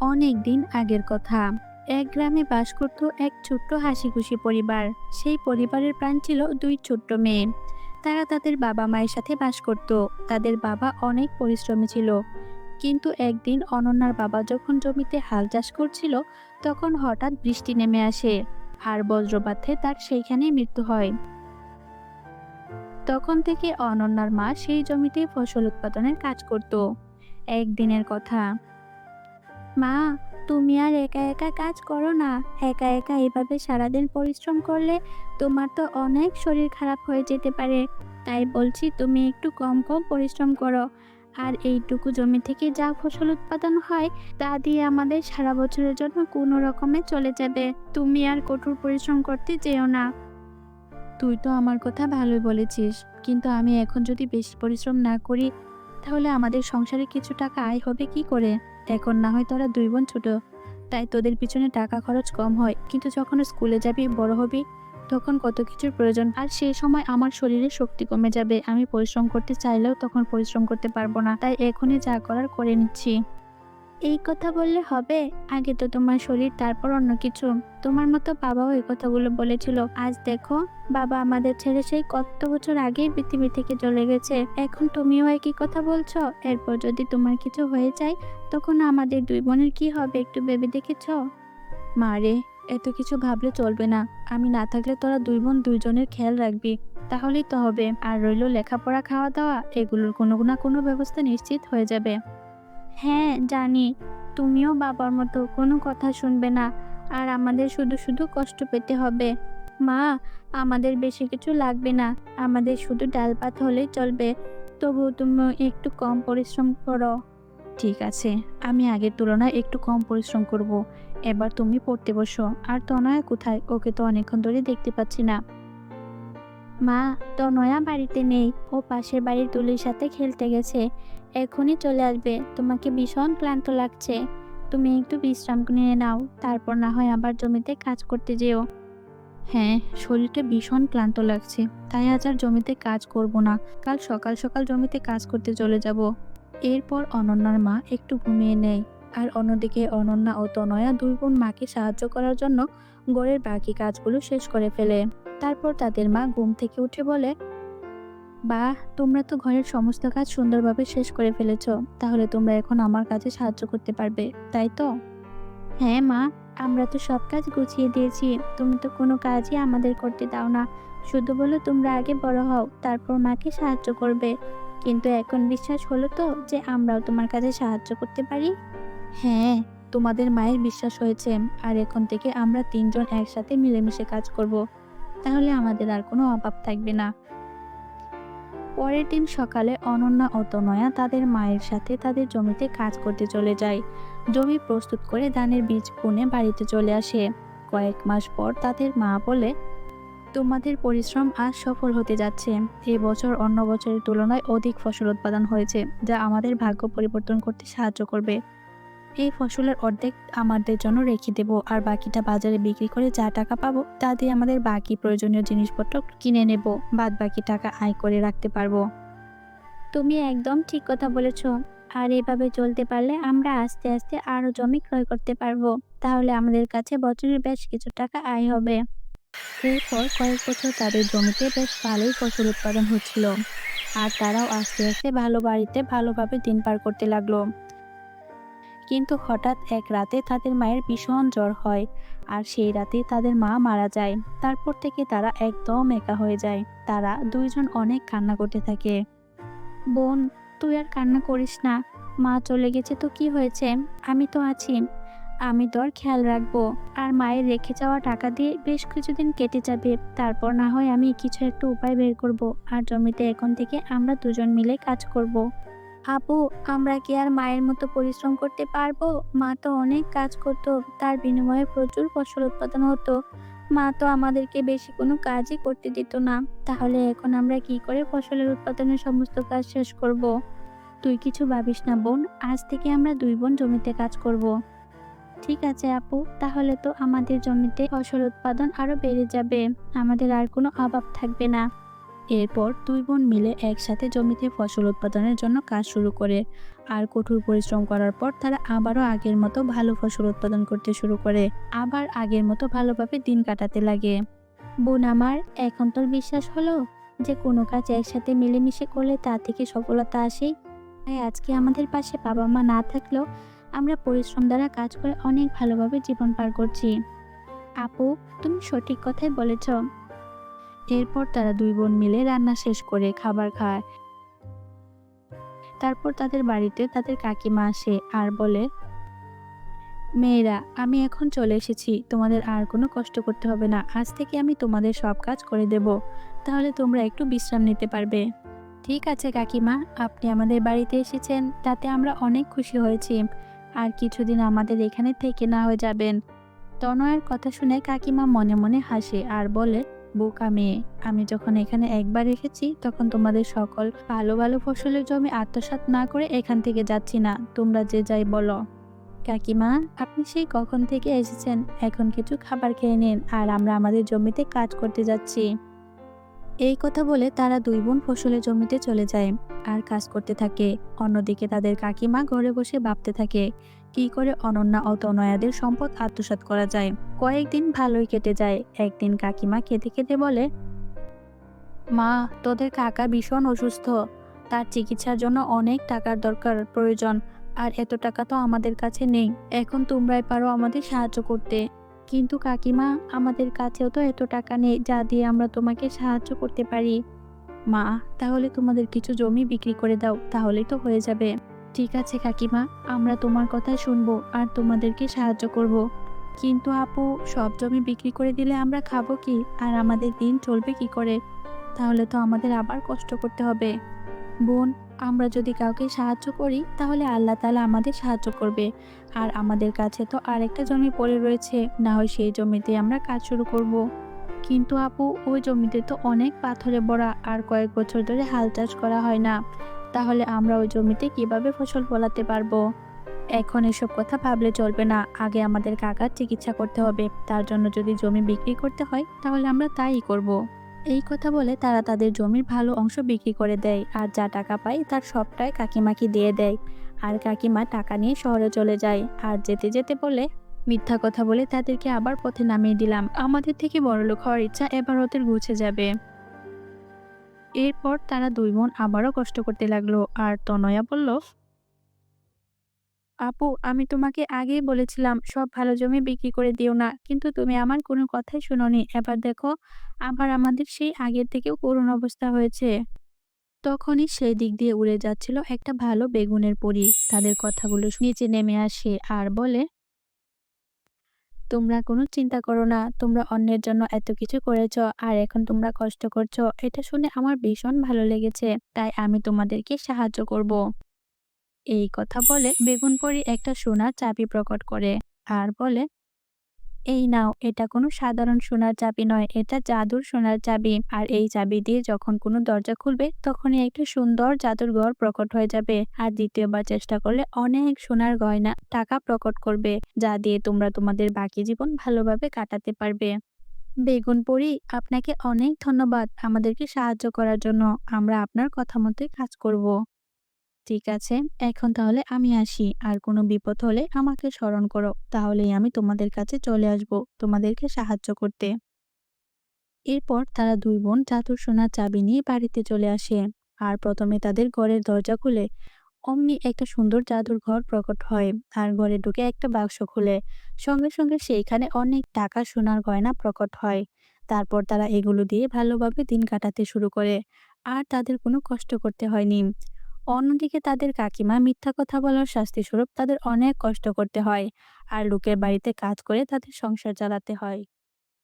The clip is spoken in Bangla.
অনেক দিন আগের কথা। এক গ্রামে বাস করত এক ছোট্ট হাসি খুশি পরিবার। সেই পরিবারের প্রাণ ছিল দুই ছোট্ট মেয়ে। তারা তাদের বাবা মায়ের সাথে বাস করত। তাদের বাবা অনেক পরিশ্রমী ছিল। কিন্তু একদিন অনন্যার বাবা যখন জমিতে হাল চাষ করছিল, তখন হঠাৎ বৃষ্টি নেমে আসে আর বজ্রপাতে তার সেইখানেই মৃত্যু হয়। তখন থেকে অনন্যার মা সেই জমিতে ফসল উৎপাদনের কাজ করত। একদিনের কথা মা, তুমি আর একা একা কাজ করো না। একা একা এভাবে সারাদিন পরিশ্রম করলে তোমার তো অনেক শরীর খারাপ হয়ে যেতে পারে। তাই বলছি তুমি একটু কম কম পরিশ্রম করো। আর এইটুকু জমি থেকে যা ফসল উৎপাদন হয়, তা দিয়ে আমাদের সারা বছরের জন্য কোনো রকমে চলে যাবে। তুমি আর কঠোর পরিশ্রম করতে যেও না। তুই তো আমার কথা ভালোই বলেছিস। কিন্তু আমি এখন যদি বেশি পরিশ্রম না করি, তাহলে আমাদের সংসারে কিছু টাকা আয় হবে কি করে? এখন না হয় তোরা দুই বোন ছোট, তাই তোদের পিছনে টাকা খরচ কম হয়। কিন্তু যখন স্কুলে যাবি, বড় হবি, তখন কত কিছুর প্রয়োজন। আর সেই সময় আমার শরীরে শক্তি কমে যাবে। আমি পরিশ্রম করতে চাইলেও তখন পরিশ্রম করতে পারব না। তাই এখনই যা করার করে নিচ্ছি। এই কথা বললে হবে? আগে তো তোমার শরীর, তারপর অন্য কিছু। তোমার মতো বাবাও এই কথাগুলো বলেছিল। আজ দেখো, বাবা আমাদের ছেড়ে সেই কত বছর আগেই পৃথিবী থেকে চলে গেছে। এখন তুমিও একই কথা বলছো? এরপর যদি তোমার কিছু হয়ে যায়, তখন আমাদের দুই বোনের কি হবে একটু ভেবে দেখেছ? মা রে, এত কিছু ভাবলে চলবে না। আমি না থাকলে তোরা দুই বোন দুইজনের খেয়াল রাখবি। তাহলেই তো হবে। আর রইল লেখাপড়া খাওয়া দাওয়া এগুলোর কোনো না কোনো ব্যবস্থা নিশ্চিত হয়ে যাবে। হ্যাঁ জানি। তুমিও বাবার মতো কোনো কথা শুনবে না, আর আমাদের শুধু শুধু কষ্ট পেতে হবে। মা, আমাদের বেশি কিছু লাগবে না। আমাদের শুধু ডাল ভাত হলেই চলবে। তবু তুমি একটু কম পরিশ্রম করো। ঠিক আছে, আমি আগের তুলনায় একটু কম পরিশ্রম করব। এবার তুমি পড়তে বসো। আর তনয়া কোথায়? ওকে তো অনেকক্ষণ ধরে দেখতে পাচ্ছি না। মা, তনয়া বাড়িতে নেই। ও পাশের বাড়ির তুলির সাথে খেলতে গেছে। এখনই চলে আসবে। তোমাকে ভীষণ ক্লান্ত লাগছে। তুমি একটু বিশ্রাম নিয়ে নাও, তারপর না হয় আবার জমিতে কাজ করতে যেও। হ্যাঁ শরীরটা ভীষণ ক্লান্ত লাগছে। তাই আজ আর জমিতে কাজ করব না। কাল সকাল সকাল জমিতে কাজ করতে চলে যাব। এরপর অনন্যার মা একটু ঘুমিয়ে নেয়। আর অন্যদিকে অনন্যা ও তনয়া দুই বোন মাকে সাহায্য করার জন্য গড়ের বাকি কাজগুলো শেষ করে ফেলে। তারপর তাদের মা ঘুম থেকে উঠে বলে বাহ তোমরা তো ঘরের সমস্ত কাজ সুন্দরভাবে শেষ করে ফেলেছ, তাহলে তোমরা এখন আমার কাজে সাহায্য করতে পারবে, তাই তো? হ্যাঁ মা, আমরা তো সব কাজ গুছিয়ে দিয়েছি, তুমি তো কোনো কাজই আমাদের করতে দাও না। শুধু বলো তোমরা আগে বড় হও, তারপর মাকে সাহায্য করবে। কিন্তু এখন বিশ্বাস হলো তো যে আমরাও তোমার কাজে সাহায্য করতে পারি? হ্যাঁ তোমাদের মায়ের বিশ্বাস হয়েছে, আর এখন থেকে আমরা তিনজন একসাথে মিলেমিশে কাজ করব। তাহলে আমাদের আর কোনো অভাব থাকবে না। পরের দিন সকালে অনন্যা ও তনয়া তাদের মায়ের সাথে তাদের জমিতে কাজ করতে চলে যায়। জমি প্রস্তুত করে ধানের বীজ বুনে বাড়িতে চলে আসে। কয়েক মাস পর তাদের মা বলে, তোমাদের পরিশ্রম আজ সফল হতে যাচ্ছে। এবছর অন্য বছরের তুলনায় অধিক ফসল উৎপাদন হয়েছে, যা আমাদের ভাগ্য পরিবর্তন করতে সাহায্য করবে। এই ফসলের অর্ধেক আমাদের জন্য রেখে দেব আর বাকিটা বাজারে বিক্রি করে যা টাকা পাবো তা দিয়ে আমাদের বাকি প্রয়োজনীয় জিনিসপত্র কিনে নেব। বাদ বাকি টাকা আয় করে রাখতে পারব। তুমি একদম ঠিক কথা বলেছ। আর এভাবে চলতে পারলে আমরা আস্তে আস্তে আরও জমি ক্রয় করতে পারব। তাহলে আমাদের কাছে বছরের বেশ কিছু টাকা আয় হবে। এরপর কয়েক বছর তাদের জমিতে বেশ ভালোই ফসল উৎপাদন হচ্ছিল। আর তারাও আস্তে আস্তে ভালো বাড়িতে ভালোভাবে দিন পার করতে লাগল। কিন্তু হঠাৎ এক রাতে তাদের মায়ের ভীষণ জ্বর হয়, আর সেই রাতে তাদের মা মারা যায়। তারপর থেকে তারা একদম একা হয়ে যায়। তারা দুইজন অনেক কান্না করতে থাকে। বোন, তুই আর কান্না করিস না। মা চলে গেছে তো কি হয়েছে? আমি তো আছি। আমি তোর খেয়াল রাখব। আর মায়ের রেখে যাওয়া টাকা দিয়ে বেশ কিছুদিন কেটে যাবে। তারপর না হয় আমি কিছু একটা উপায় বের করব। আর জমিতে এখন থেকে আমরা দুজন মিলে কাজ করব। আপু, আমরা কি আর মায়ের মতো পরিশ্রম করতে পারব? মা তো অনেক কাজ করতো, তার বিনিময়ে প্রচুর ফসল উৎপাদন হতো। মা তো আমাদেরকে বেশি কোনো কাজই করতে দিত না। তাহলে এখন আমরা কি করে ফসলের উৎপাদনের সমস্ত কাজ শেষ করব। তুই কিছু ভাবিস না, বোন। আজ থেকে আমরা দুই বোন জমিতে কাজ করব। ঠিক আছে, আপু। তাহলে তো আমাদের জমিতে ফসল উৎপাদন আরও বেড়ে যাবে। আমাদের আর কোনো অভাব থাকবে না। এরপর দুই বোন মিলে একসাথে জমিতে ফসল উৎপাদনের জন্য কাজ শুরু করে। আর কঠোর পরিশ্রম করার পর তারা আবারও আগের মতো ভালো ফসল উৎপাদন করতে শুরু করে। আবার আগের মতো ভালোভাবে দিন কাটাতে লাগে। বোন আমার, এখন তোর বিশ্বাস হলো? যে কোনো কাজ একসাথে মিলেমিশে করলে তা থেকে সফলতা আসেই। তাই আজকে আমাদের পাশে বাবা মা না থাকলেও আমরা পরিশ্রম দ্বারা কাজ করে অনেক ভালোভাবে জীবন পার করছি। আপু, তুমি সঠিক কথাই বলেছ। এরপর তারা দুই বোন মিলে রান্না শেষ করে খাবার খায়। তারপর তাদের বাড়িতে তাদের কাকিমা আসে আর বলে, মেয়েরা, আমি এখন চলে এসেছি। তোমাদের আর কোনো কষ্ট করতে হবে না। আজ থেকে আমি তোমাদের সব কাজ করে দেব। তাহলে তোমরা একটু বিশ্রাম নিতে পারবে। ঠিক আছে কাকিমা, আপনি আমাদের বাড়িতে এসেছেন। তাতে আমরা অনেক খুশি হয়েছি। আর কিছুদিন আমাদের এখানে থেকে না হয়ে যাবেন। তনয়ের কথা শুনে কাকিমা মনে মনে হাসে আর বলে বোকা মেয়ে আমি যখন এখানে একবার রেখেছি তখন তোমাদের সকল ভালো ভালো ফসলের জমি আত্মসাৎ না করে এখান থেকে যাচ্ছি না। তোমরা যে যাই বলো। কাকিমা, আপনি সেই কখন থেকে এসেছেন? এখন কিছু খাবার খেয়ে নিন, আর আমরা আমাদের জমিতে কাজ করতে যাচ্ছি। এই কথা বলে তারা দুই বোন ফসলের জমিতে চলে যায়, আর কাজ করতে থাকে। অন্যদিকে তাদের কাকিমা ঘরে বসে ভাবতে থাকে, কি করে অনন্যা ও তনয়াদের সম্পদ আত্মসাৎ করা যায়। কয়েকদিন ভালোই কেটে যায়। একদিন কাকিমা খেতে খেতে বলে, মা, তোদের কাকা ভীষণ অসুস্থ। তার চিকিৎসার জন্য অনেক টাকার দরকার, প্রয়োজন। আর এত টাকা তো আমাদের কাছে নেই। এখন তোমরাই পারো আমাদের সাহায্য করতে। কিন্তু কাকিমা, আমাদের কাছেও তো এত টাকা নেই, যা দিয়ে আমরা তোমাকে সাহায্য করতে পারি। মা, তাহলে তোমাদের কিছু জমি বিক্রি করে দাও, তাহলেই তো হয়ে যাবে। ঠিক আছে কাকিমা, আমরা তোমার কথা শুনব আর তোমাদেরকে সাহায্য করব। কিন্তু আপু, সব জমি বিক্রি করে দিলে আমরা খাব কি? আর আমাদের দিন চলবে কি করে? তাহলে তো আমাদের আবার কষ্ট করতে হবে। বোন, আমরা যদি কাউকে সাহায্য করি, তাহলে আল্লাহ তালা আমাদের সাহায্য করবে। আর আমাদের কাছে তো আরেকটা জমি পড়ে রয়েছে, না হয় সেই জমিতে আমরা কাজ শুরু করব। কিন্তু আপু, ওই জমিতে তো অনেক পাথরে ভরা, আর কয়েক বছর ধরে হাল চাষ করা হয় না। তাহলে আমরা ওই জমিতে কীভাবে ফসল ফলাতে পারব? এখন এসব কথা ভাবলে চলবে না। আগে আমাদের কাকার চিকিৎসা করতে হবে। তার জন্য যদি জমি বিক্রি করতে হয়, তাহলে আমরা তাই করব। এই কথা বলে তারা তাদের জমির ভালো অংশ বিক্রি করে দেয় আর যা টাকা পায় তার সবটাই কাকিমাকে দিয়ে দেয়। আর কাকিমা টাকা নিয়ে শহরে চলে যায়। আর যেতে যেতে বলে, মিথ্যা কথা বলে তাদেরকে আবার পথে নামিয়ে দিলাম। আমাদের থেকে বড়লোক হওয়ার ইচ্ছা এবার ওদের গুছে যাবে। এরপর তারা দুই বোন আবারও কষ্ট করতে লাগল। আর তনয়া বলল আপু, আমি তোমাকে আগেই বলেছিলাম, সব ভালো জমি বিক্রি করে দিও না। কিন্তু তুমি আমার কোনো কথাই শুনোনি। এবার দেখো, আবার আমাদের সেই আগের থেকেও করুণ অবস্থা হয়েছে। তখনই সেই দিক দিয়ে উড়ে যাচ্ছিল একটা ভালো বেগুনের পরি। তাদের কথাগুলো নিচে নেমে আসে আর বলে, তোমরা কোনো চিন্তা করো না, তোমরা অন্যের জন্য এত কিছু করেছ আর এখন তোমরা কষ্ট করছ। এটা শুনে আমার ভীষণ ভালো লেগেছে, তাই আমি তোমাদেরকে সাহায্য করব। এই কথা বলে বেগুন পরি একটা সোনার চাবি প্রকট করে আর বলে, এই নাও, এটা কোনো সাধারণ সোনার চাবি নয়, এটা জাদুর সোনার চাবি। আর এই চাবি দিয়ে যখন কোনো দরজা খুলবে, তখনই একটা সুন্দর জাদুর ঘর প্রকট হয়ে যাবে। আর দ্বিতীয়বার চেষ্টা করলে অনেক সোনার গয়না টাকা প্রকট করবে, যা দিয়ে তোমরা তোমাদের বাকি জীবন ভালোভাবে কাটাতে পারবে। বেগুন পরি, আপনাকে অনেক ধন্যবাদ আমাদেরকে সাহায্য করার জন্য। আমরা আপনার কথা মতোই কাজ করব। ঠিক আছে, এখন তাহলে আমি আসি। আর কোনো বিপদ হলে আমাকে স্মরণ করো, তাহলেই আমি তোমাদের কাছে চলে আসব, তোমাদেরকে সাহায্য করতে। এরপর তারা দুই বোন জাদুর সোনার চাবি নিয়ে বাড়িতে চলে আসে। আর প্রথমে তাদের ঘরের দরজা খুলে অমনি একটা সুন্দর জাদুর ঘর প্রকট হয়। আর ঘরে ঢুকে একটা বাক্স খুলে। সঙ্গে সঙ্গে সেইখানে অনেক টাকা সোনার গয়না প্রকট হয়। তারপর তারা এগুলো দিয়ে ভালোভাবে দিন কাটাতে শুরু করে। আর তাদের কোনো কষ্ট করতে হয়নি। অন্যদিকে তাদের কাকিমা মিথ্যা কথা বলার শাস্তিস্বরূপ তাদের অনেক কষ্ট করতে হয়, আর লোকের বাড়িতে কাজ করে তাদের সংসার চালাতে হয়।